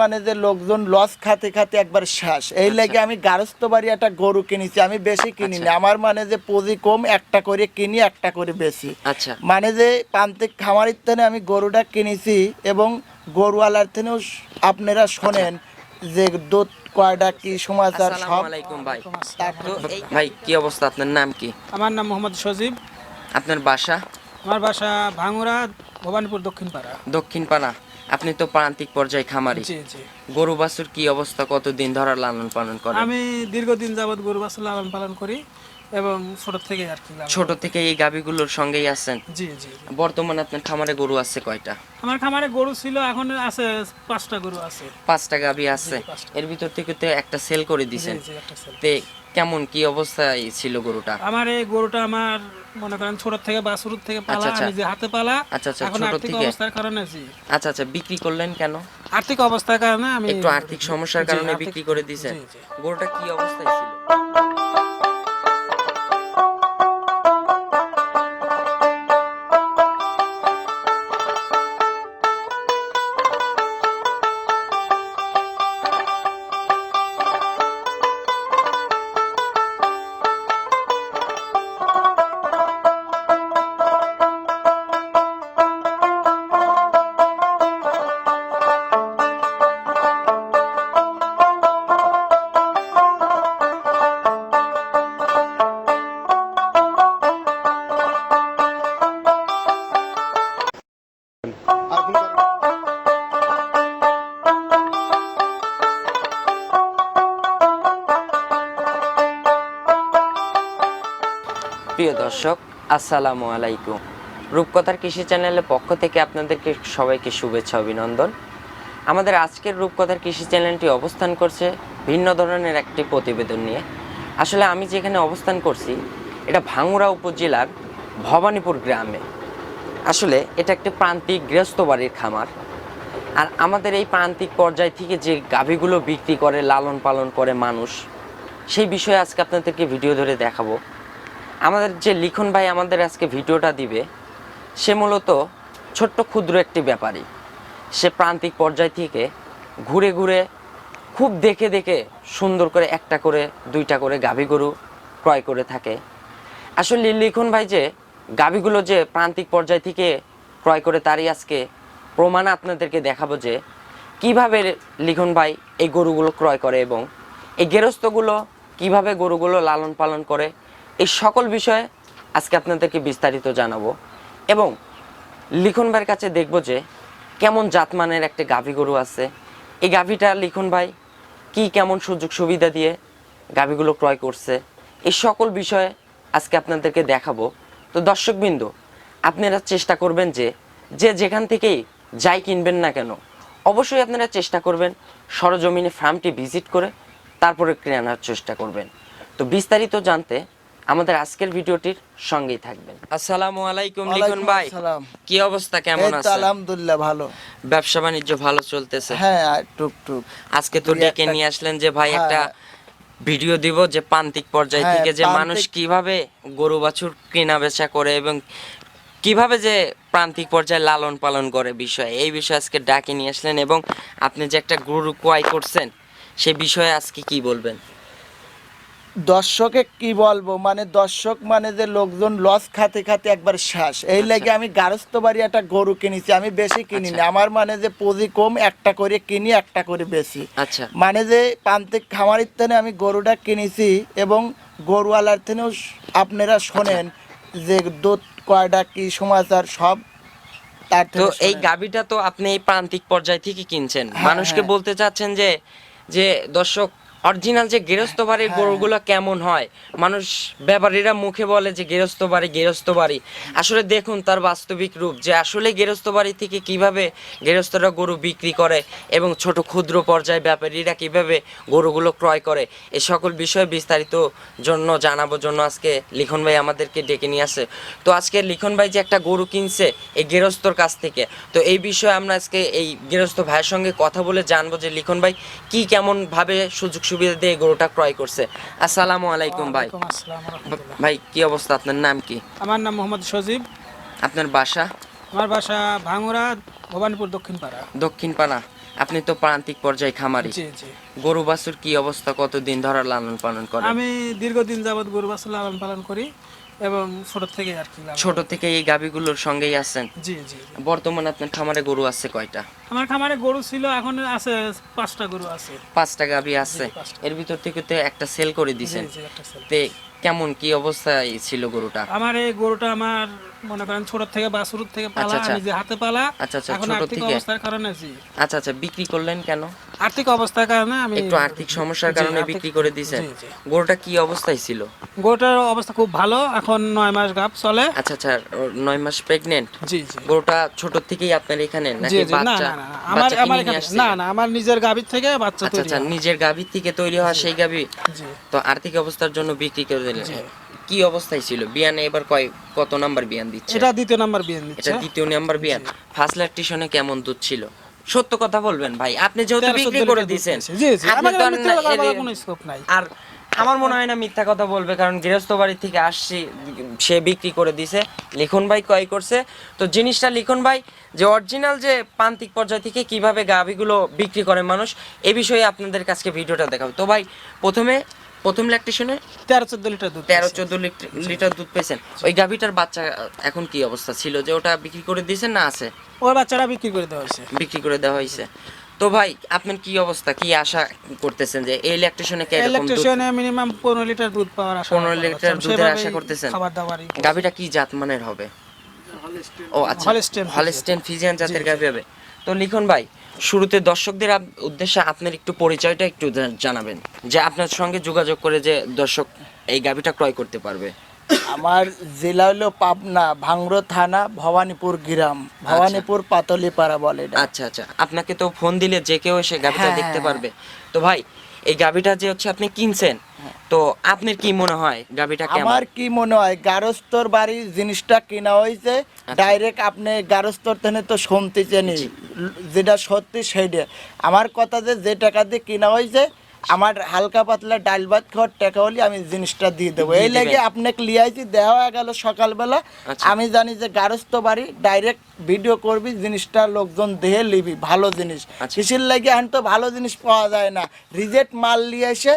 মানে যে লোকজন লস খাতে খাতে একবার শেষ। এই আচ্ছা। লাগে আমি গারস্থ বাড়ি একটা গরু কিনেছি আমি বেশি কিনিনি। আচ্ছা। আমার মানে যে পুঁজি কম একটা করে কিনি একটা করে বেশি। আচ্ছা। মানে যে প্রান্তিক খামারের থেকে আমি গরুটা কিনেছি এবং গরুওয়ালার থেকেও আপনারা শোনেন যে দুধ কয়টা কি সমাচার সব। ভাই। ভাই কি অবস্থা? আপনার নাম কি? আমার নাম মোহাম্মদ সজীব। আপনার বাসা? আমার বাসা ভাঙুরা ভবানীপুর দক্ষিণ পাড়া দক্ষিণ পাড়া আপনি তো প্রান্তিক পর্যায়ে খামারি। জি জি। গরু বাছুর কি অবস্থা কতদিন ধরে লালন পালন করেন? আমি দীর্ঘদিন যাবত গরু বাছুর লালন পালন করি। এবং ছোট থেকে আর কি ছোট থেকে এই গাভীগুলোর সঙ্গেই আছেন? জি জি। বর্তমানে আপনার খামারে গরু আছে কয়টা? আমার খামারে গরু ছিল এখন আছে পাঁচটা গরু আছে। পাঁচটা গাভী আছে। এর ভিতর থেকে তো একটা সেল করে ছেলে। তে কেমন কি অবস্থায় ছিল গরুটা? আমার এই গরুটা আমার মনে করেন ছোট থেকে বা শুরু থেকে পালা আচ্ছা, আচ্ছা। আমি যে হাতে পালা আচ্ছা, আচ্ছা, ছোট থেকে? অবস্থার কারণে জি। আচ্ছা আচ্ছা বিক্রি করলেন কেন? আর্থিক অবস্থার কারণে আমি একটু আর্থিক সমস্যার কারণে বিক্রি করে দিয়েছেন। গরুটা কি অবস্থায় ছিল? দর্শক, আসসালামু আলাইকুম। রূপকথার কৃষি চ্যানেলের পক্ষ থেকে আপনাদেরকে সবাইকে শুভেচ্ছা, অভিনন্দন। আমাদের আজকের রূপকথার কৃষি চ্যানেলটি অবস্থান করছে ভিন্ন ধরনের একটি প্রতিবেদন নিয়ে। আসলে আমি যেখানে অবস্থান করছি, এটা ভাঙুরা উপজেলার ভবানীপুর গ্রামে। আসলে এটা একটি প্রান্তিক গৃহস্থ বাড়ির খামার। আর আমাদের এই প্রান্তিক পর্যায় থেকে যে গাভীগুলো বিক্রি করে, লালন পালন করে মানুষ, সেই বিষয়ে আজকে আপনাদেরকে ভিডিও ধরে দেখাবো। আমাদের যে লিখন ভাই আমাদের আজকে ভিডিওটা দিবে, সে মূলত ছোট্ট ক্ষুদ্র একটি ব্যাপারী সে প্রান্তিক পর্যায় থেকে ঘুরে ঘুরে খুব দেখে দেখে সুন্দর করে একটা করে, দুইটা করে গাভী গরু ক্রয় করে থাকে। আসলে লিখন ভাই যে গাভীগুলো যে প্রান্তিক পর্যায় থেকে ক্রয় করে তারই আজকে প্রমাণ আপনাদেরকে দেখাবো যে কীভাবে লিখন ভাই এই গরুগুলো ক্রয় করে এবং এই গেরস্থগুলো কীভাবে গরুগুলো লালন পালন করে এই সকল বিষয়ে আজকে আপনাদেরকে বিস্তারিত জানাব এবং লিখন ভাইয়ের কাছে দেখব যে কেমন জাতমানের একটা গাভী গরু আছে। এই গাভীটা লিখন ভাই কি কেমন সুযোগ সুবিধা দিয়ে গাভীগুলো ক্রয় করছে, এই সকল বিষয়ে আজকে আপনাদেরকে দেখাবো। তো দর্শকবৃন্দ আপনারা চেষ্টা করবেন যে যে যেখান থেকেই যাই কিনবেন না কেন, অবশ্যই আপনারা চেষ্টা করবেন সরজমিনে ফার্মটি ভিজিট করে তারপরে কেনার চেষ্টা করবেন। তো বিস্তারিত জানতে আমাদের আজকের ভিডিওটির সঙ্গেই থাকবেন। আসসালামু আলাইকুম লিখন ভাই। কি অবস্থা? কেমন এই তো আছে আলহামদুলিল্লাহ ভালো। ব্যবসা বাণিজ্য ভালো চলতেছে? হ্যাঁ টুক টুক। আজকে তো ডেকে নিয়ে আসলেন যে ভাই হ্যাঁ, একটা ভিডিও দিব যে প্রান্তিক পর্যায় হ্যাঁ, থেকে যে মানুষ কীভাবে গরু বাছুর কেনা বেচা করে এবং কীভাবে যে প্রান্তিক পর্যায়ে লালন পালন করে বিষয়। এই বিষয়ে আজকে ডাকে নিয়ে আসলেন এবং আপনি যে একটা গরু ক্রয় করছেন সে বিষয়ে আজকে কি বলবেন? দর্শকে কি বলব মানে দর্শক মানে যে লোকজন লস খাতে খাতে একবার শ্বাস এই আচ্ছা। লাগে আমি গারস্থ বাড়ি একটা গরু কিনেছি আমি বেশি কিনিনি আচ্ছা। আমার মানে যে পুঁজি কম একটা করে কিনি একটা করে বেশি আচ্ছা মানে যে প্রান্তিক খামারের থেকে আমি গরুটা কিনেছি এবং গরুওয়ালার থেকেও আপনারা শোনেন যে দুধ কয়টা কি সমাচার সব তো এই। গাবিটা তো আপনি এই প্রান্তিক পর্যায় থেকে কিনছেন হ্যাঁ, মানুষকে হ্যাঁ। বলতে চাচ্ছেন যে যে দর্শক অরিজিনাল যে গৃহস্থ বাড়ির হ্যাঁ। গরুগুলো কেমন হয়? মানুষ ব্যাপারীরা মুখে বলে যে গৃহস্থ বাড়ি গৃহস্থ বাড়ি। আসলে দেখুন তার বাস্তবিক রূপ যে আসলে গৃহস্থ বাড়ি থেকে কীভাবে গৃহস্থরা গরু বিক্রি করে এবং ছোট ক্ষুদ্র পর্যায়ে ব্যাপারীরা কীভাবে গরুগুলো ক্রয় করে এ সকল বিষয়ে বিস্তারিত জন্য জানাব জন্য আজকে লিখন ভাই আমাদেরকে ডেকে নিয়ে আসে। তো আজকে লিখন ভাই যে একটা গরু কিনছে এই গৃহস্থর কাছ থেকে তো এই বিষয়ে আমরা আজকে এই গৃহস্থ ভাইয়ের সঙ্গে কথা বলে জানব যে লিখন ভাই কি কেমনভাবে সুযোগ সুবিধা দিয়ে গরুটা ক্রয় করছে। আসসালামু আলাইকুম ভাই। ভাই কি অবস্থা? আপনার নাম কি? আমার নাম মোহাম্মদ সজীব। আপনার বাসা? আমার বাসা ভাঙুরা ভবানীপুর দক্ষিণ পাড়া দক্ষিণ পাড়া আপনি তো প্রান্তিক পর্যায়ে খামারি। গরু বাছুর কি অবস্থা? কতদিন ধরে লালন পালন করেন? আমি দীর্ঘদিন যাবত গরু বাছুর লালন পালন করি। এবং ছোট থেকে আর কি ছোট থেকে এই গাভীগুলোর সঙ্গেই আছেন? জি জি। বর্তমানে আপনার খামারে গরু আছে কয়টা? আমার খামারে গরু ছিল এখন আছে পাঁচটা গরু আছে। পাঁচটা গাভী আছে। এর ভিতর থেকে তো একটা সেল করে দিছেন। তে কেমন কি অবস্থায় ছিল গরুটা? আমার এই গরুটা আমার মনে করেন ছোট থেকে বা শুরু থেকে পালা আচ্ছা, আচ্ছা। আমি যে হাতে পালা আচ্ছা, আচ্ছা, ছোট থেকে? অবস্থার কারণে আচ্ছা আচ্ছা বিক্রি করলেন কেন? আর্থিক অবস্থার কারণে আমি একটু আর্থিক সমস্যার কারণে বিক্রি করে দিয়েছেন। গরুটা কি অবস্থায় ছিল? গরুটার অবস্থা খুব ভালো এখন নয় মাস গাপ চলে। আচ্ছা আচ্ছা নয় মাস প্রেগনেন্ট জি জি। গরুটা ছোট থেকেই আপনার এখানে নাকি বাচ্চা না না না, আমার আমার না না আমার নিজের গাভীর থেকে বাচ্চা আচ্ছা তৈরি আচ্ছা। নিজের গাভীর থেকে তৈরি হওয়া সেই গাভী? জি। তো আর্থিক অবস্থার জন্য বিক্রি করে দিলেন। কি অবস্থায় ছিল? বিয়ানে এবার কয় কত নাম্বার বিয়ান দিচ্ছে? এটা দ্বিতীয় নাম্বার বিয়ে এটা দ্বিতীয় নাম্বার বিয়ান। ফার্স্ট ল্যাকটেশনে কেমন দুধ ছিল? সত্য কথা বলবেন ভাই। আপনি যেহেতু বিক্রি করে দিয়েছেন। আর আমার মনে হয় না মিথ্যা কথা বলবে কারণ গৃহস্থ বাড়ি থেকে আসছি সে বিক্রি করে দিছে লিখন ভাই ক্রয় করছে। তো জিনিসটা লিখন ভাই যে অরিজিনাল যে প্রান্তিক পর্যায় থেকে কীভাবে গাভিগুলো বিক্রি করে মানুষ এ বিষয়ে আপনাদের কাছে ভিডিওটা দেখাবো। তো ভাই প্রথমে প্রথম ল্যাকটেশনে তেরো চোদ্দ লিটার দুধ তেরো চোদ্দ লিটার দুধ পেয়েছেন। ওই গাভিটার বাচ্চা এখন কি অবস্থা ছিল? যে ওটা বিক্রি করে দিয়েছেন না আছে? ওর বাচ্চারা বিক্রি করে দেওয়া হয়েছে। বিক্রি করে দেওয়া হয়েছে। তো ভাই আপনার কি অবস্থা? কি আশা করতেছেন যে এই ল্যাকটেশনে কি এরকম দুধ? মিনিমাম পনেরো লিটার দুধ পাওয়ার আশা 15 লিটার। দুধের আশা করতেছেন? খাবার দাবারই গাভিটা কি জাত মানের হবে? ও আচ্ছা। হলস্টেইন হলস্টেন ফিজিয়ান জাতের গাভি হবে। তো লিখন ভাই শুরুতে দর্শকদের উদ্দেশ্যে আপনার একটু পরিচয়টা একটু জানাবেন যে আপনার সঙ্গে যোগাযোগ করে যে দর্শক এই গাভিটা ক্রয় করতে পারবে। আমার জেলা হলো পাবনা ভাংরো থানা ভবানীপুর গ্রাম ভবানীপুর পাতলিপাড়া বলে আচ্ছা আচ্ছা। আপনাকে তো ফোন দিলে যে কেউ এসে গাভিটা হ্যাঁ, দেখতে হ্যাঁ, পারবে। তো ভাই এই গাভিটা যে হচ্ছে আপনি কিনছেন তো আপনার কি মনে হয় গাভিটা কেমন? আমার কি মনে হয় গারস্তর বাড়ির জিনিসটা কেনা হয়েছে আচ্ছা। ডাইরেক্ট আপনি গারস্তর থেকে তো শুনতে চেনি যেটা সত্যি সেইটা। আমার কথা যে যে টাকা দিয়ে কিনা হয়েছে আমার হালকা পাতলা ডাল ভাত খাওয়ার টাকা হলে আমি জিনিসটা দিয়ে দেবো। এই লেগে। আপনাকে লিয়াইছি দেওয়া হয়ে গেল সকালবেলা। আচ্ছা। আমি জানি যে গারস্থ বাড়ি ডাইরেক্ট ভিডিও করবি জিনিসটা লোকজন দেহে লিবি ভালো জিনিস। আচ্ছা। কিসের লাগে এখন তো ভালো জিনিস পাওয়া যায় না। রিজেক্ট মাল নিয়ে এসে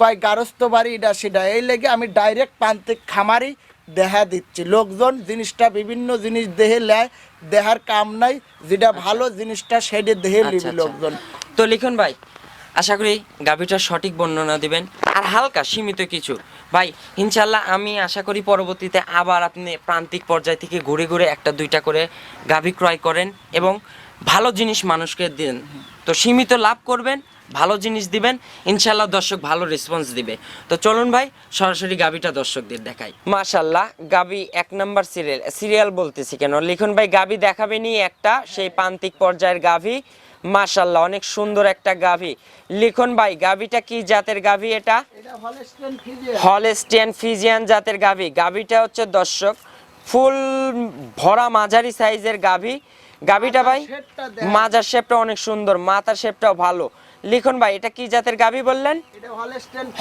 কয় গারস্থ বাড়ি এটা সেটা এই লেগে আমি ডাইরেক্ট প্রান্তিক খামারি দেখা দিচ্ছি। লোকজন জিনিসটা বিভিন্ন জিনিস দেহে নেয় দেহার কাম নাই যেটা ভালো জিনিসটা সেটা দেহে আচ্ছা, আচ্ছা। লোকজন। তো লিখুন ভাই। আশা করি গাভীটার সঠিক বর্ণনা দিবেন। আর হালকা, সীমিত কিছু। ভাই ইনশাল্লাহ আমি আশা করি পরবর্তীতে আবার আপনি প্রান্তিক পর্যায় থেকে ঘুরে ঘুরে একটা দুইটা করে গাভী ক্রয় করেন এবং ভালো জিনিস মানুষকে দেন। তো সীমিত লাভ করবেন, ভালো জিনিস দিবেন ইনশাল্লাহ দর্শক ভালো রেসপন্স দিবে। তো চলুন ভাই, সরাসরি গাভিটা দর্শকদের দেখাই। মাশাল্লাহ গাভি এক নাম্বার সিরিয়াল সিরিয়াল বলতেছি কেন? লিখুন ভাই, গাভি দেখাবেনি একটা, সেই প্রান্তিক পর্যায়ের গাভি। মাশাল্লাহ অনেক সুন্দর একটা গাভী। লিখন ভাই গাভীটা কি জাতের গাভী এটা? Holstein Friesian. জাতের গাভী। গাভীটা হচ্ছে দর্শক ফুল ভরা মাঝারি সাইজের গাভী। গাভীটা ভাই মাঝার মাজার শেপটা অনেক সুন্দর মাথার শেপটাও ভালো। লিখন ভাই এটা কি জাতের গাভি বললেন?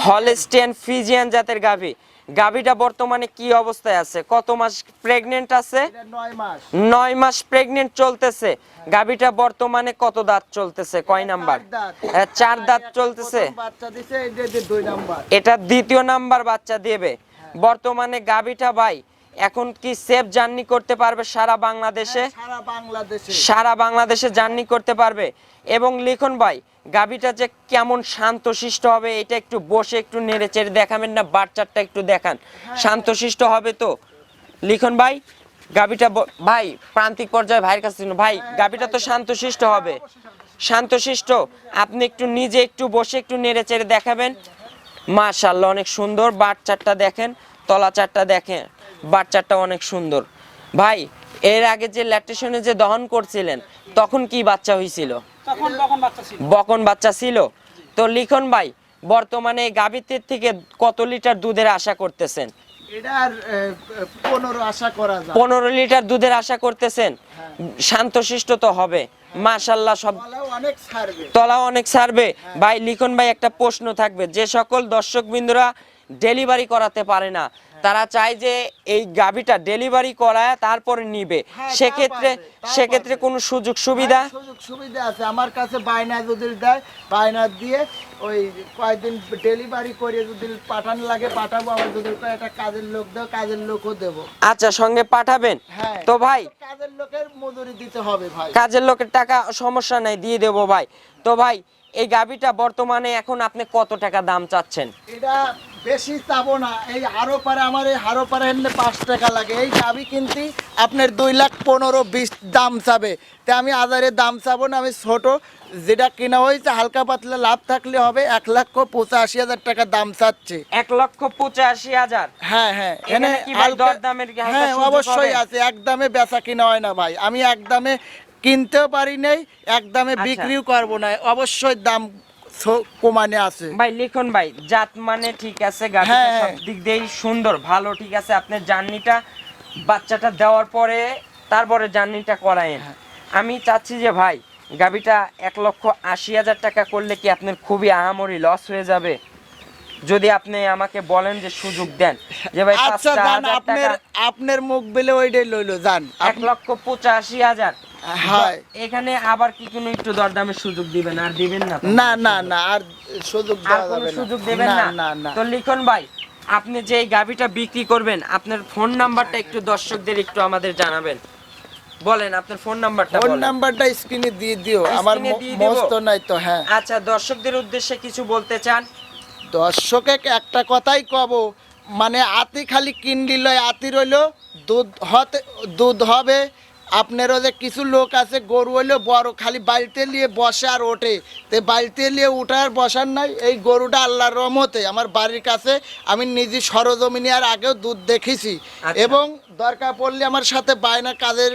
Holstein Friesian. জাতের গাভি। গাভিটা বর্তমানে কি অবস্থায় আছে? কত মাস প্রেগনেন্ট আছে? নয় মাস। প্রেগনেন্ট চলতেছে। গাভিটা বর্তমানে কত দাঁত চলতেছে? কয় নাম্বার? চার দাঁত। হ্যাঁ, চলতেছে। এটা দ্বিতীয় নাম্বার বাচ্চা দেবে। বর্তমানে গাভিটা ভাই এখন কি সেফ জার্নি করতে পারবে সারা বাংলাদেশে? সারা বাংলাদেশে। সারা বাংলাদেশে জার্নি করতে পারবে। এবং লিখন ভাই গাভিটা যে কেমন শান্তশিষ্ট হবে এটা একটু বসে একটু নেড়ে চেড়ে দেখাবেন না বাচ্চারটা একটু দেখান। শান্তশিষ্ট হবে তো? লিখন ভাই গাভিটা ভাই প্রান্তিক পর্যায়ে ভাইয়ের কাছে ভাই গাভিটা তো শান্তশিষ্ট হবে। শান্তশিষ্ট। আপনি একটু নিজে একটু বসে একটু নেড়ে চেড়ে দেখাবেন। মাশাল্লাহ অনেক সুন্দর বাচ্চারটা দেখেন তলা চারটা দেখেন। বাচ্চারটা অনেক সুন্দর। ভাই এর আগে যে ল্যাকটেশনে যে দহন করছিলেন তখন কি বাচ্চা হয়েছিল তখন তখন বাচ্চা ছিল। বকন বাচ্চা ছিল? তো লিখন ভাই বর্তমানে গাভীর থেকে কত লিটার দুধের আশা করতেছেন? পনেরো লিটার দুধের আশা করতেছেন? শান্তশিষ্ট তো হবে। মাশাল্লাহ সব তলাও অনেক ছাড়বে। তলা অনেক ছাড়বে। ভাই লিখন ভাই একটা প্রশ্ন থাকবে। যে সকল দর্শক বিন্দুরা ডেলিভারি করাতে পারে না তারা চায় যে এই গাভিটা ডেলিভারি করায় তারপরে নিবে। হ্যাঁ, সেক্ষেত্রে সেক্ষেত্রে। কোনো সুযোগ সুবিধা? হ্যাঁ, সুযোগ সুবিধা আছে। আমার কাছে বায়না যদি দেয় বায়না দিয়ে ওই কয়েকদিন ডেলিভারি করে যদি পাঠানো লাগে পাঠাবো। আমার যদি একটা কাজের লোক দাও কাজের লোকও দেবো। আচ্ছা সঙ্গে পাঠাবেন? হ্যাঁ। তো ভাই কাজের লোকের মজুরি দিতে হবে ভাই। কাজের লোকের টাকা সমস্যা নাই দিয়ে দেবো ভাই। তো ভাই এই গাভিটা বর্তমানে এখন আপনি কত টাকা দাম চাচ্ছেন? এটা বেশি চাবো না। এই হারো পারে আমার এই হারো পারে এনে পাঁচ টাকা লাগে। এই চাবি কিনতে আপনার দুই লাখ পনেরো বিশ দাম চাবে। তা আমি হাজারের দাম চাবো না আমি ছোট। যেটা কেনা হয়েছে হালকা পাতলা লাভ থাকলে হবে। এক লক্ষ পঁচাশি হাজার টাকা দাম চাচ্ছে। এক লক্ষ পঁচাশি হাজার? হ্যাঁ হ্যাঁ। এখানে হ্যাঁ অবশ্যই? আছে। একদমে বেচা কিনা হয় না ভাই। আমি একদমে কিনতেও পারি নাই একদমে আচ্ছা। বিক্রিও করব না। অবশ্যই দাম কমানে আছে ভাই লিখুন ভাই জাত মানে ঠিক আছে গাড়িটা হ্যাঁ। সব দিক দিয়েই সুন্দর ভালো ঠিক আছে আপনার জার্নিটা বাচ্চাটা দেওয়ার পরে তারপরে জার্নিটা করায়েন হ্যাঁ। আমি চাচ্ছি যে ভাই গাবিটা এক লক্ষ আশি হাজার টাকা করলে কি আপনার খুবই আহামরি লস হয়ে যাবে যদি আপনি আমাকে বলেন যে সুযোগ দেন যে ভাই আচ্ছা আপনার আপনার মুখ বেলে ওইটাই লইলো যান এক লক্ষ পঁচাশি হাজার। এখানে আবার কি কোনো একটু দরদামের সুযোগ দিবেন আর দিবেন না না না না আর সুযোগ দেওয়া যাবে না। সুযোগ দেবেন না না? না তো লিখন ভাই আপনি যে গাভিটা বিক্রি করবেন আপনার ফোন নাম্বারটা একটু দর্শকদের একটু আমাদের জানাবেন। বলেন আপনার ফোন নাম্বারটা ফোন নাম্বারটা স্ক্রিনে দিয়ে দিও আমার? মস্ত নাই তো হ্যাঁ। আচ্ছা দর্শকদের উদ্দেশ্যে কিছু বলতে চান? দর্শকে একটা কথাই কব মানে আতি খালি কিনলি লয় আতি রইল দুধ হতে দুধ হবে আপনারও যে কিছু লোক আছে গরু হইলেও বড় খালি বাড়িতে নিয়ে বসে আর ওঠে। তো বাড়িতে নিয়ে উঠার বসার নাই এই গরুটা আল্লাহর রহমতে। আমার বাড়ির কাছে আমি নিজে সরজমিনে আর আগেও দুধ দেখেছি। আচ্ছা। এবং দরকার পড়লে আমার সাথে বায়না কাজের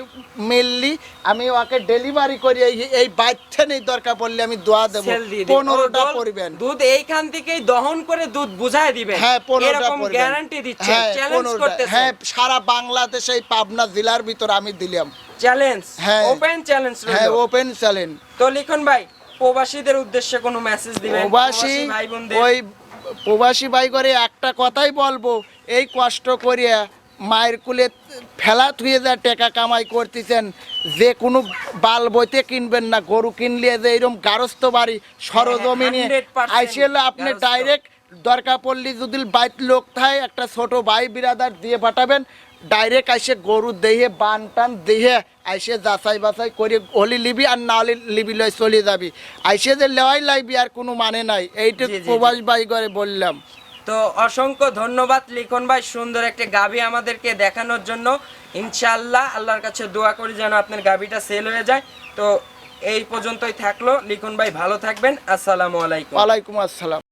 মিললি আমি ওকে ডেলিভারি করি এই বাচ্চা নেই দরকার পড়লে আমি দোয়া দেবো। পনেরোটা পরিবেন। দুধ এইখান থেকেই দহন করে দুধ বুঝায় দিবেন। হ্যাঁ পনেরোটা। গ্যারান্টি দিচ্ছে হ্যাঁ। হ্যাঁ সারা বাংলাদেশে এই পাবনা জেলার ভিতর আমি দিলাম। চ্যালেঞ্জ হ্যাঁ। ওপেন চ্যালেঞ্জ হ্যাঁ ওপেন চ্যালেঞ্জ তো লিখুন ভাই প্রবাসীদের উদ্দেশ্যে কোনো মেসেজ দিবেন? প্রবাসী ওই প্রবাসী ভাই করে একটা কথাই বলব এই কষ্ট করিয়া মায়ের কুলে ফেলা থুয়ে যা টাকা কামাই করতেছেন যে কোনো বাল বইতে কিনবেন না গরু কিনলে যে এরকম গারস্থ বাড়ি সরজমিনে 100% আইসিএল আপনি ডাইরেক্ট দরকার পড়লে যদি বাইত লোক থাকে একটা ছোট ভাই বিরাদার দিয়ে পাঠাবেন ডাইরেক্ট আইসে গরু দেহে বান টান দেহে আইসে যাচাই বাছাই করে হলি লিবি আর না হলে লিবি লয় চলে যাবি। আইসে যে লেওয়াই লাইবি আর কোনো মানে নাই এইটুকু। প্রবাস ভাই করে বললাম। তো অসংখ্য ধন্যবাদ লিখন ভাই, সুন্দর একটি গাভি আমাদেরকে দেখানোর জন্য। ইনশাআল্লাহ আল্লাহর কাছে দোয়া করি যেন আপনার গাভিটা সেল হয়ে যায়। তো এই পর্যন্তই থাকল। লিখন ভাই, ভালো থাকবেন। আসসালামু আলাইকুম। ওয়ালাইকুম আসসালাম।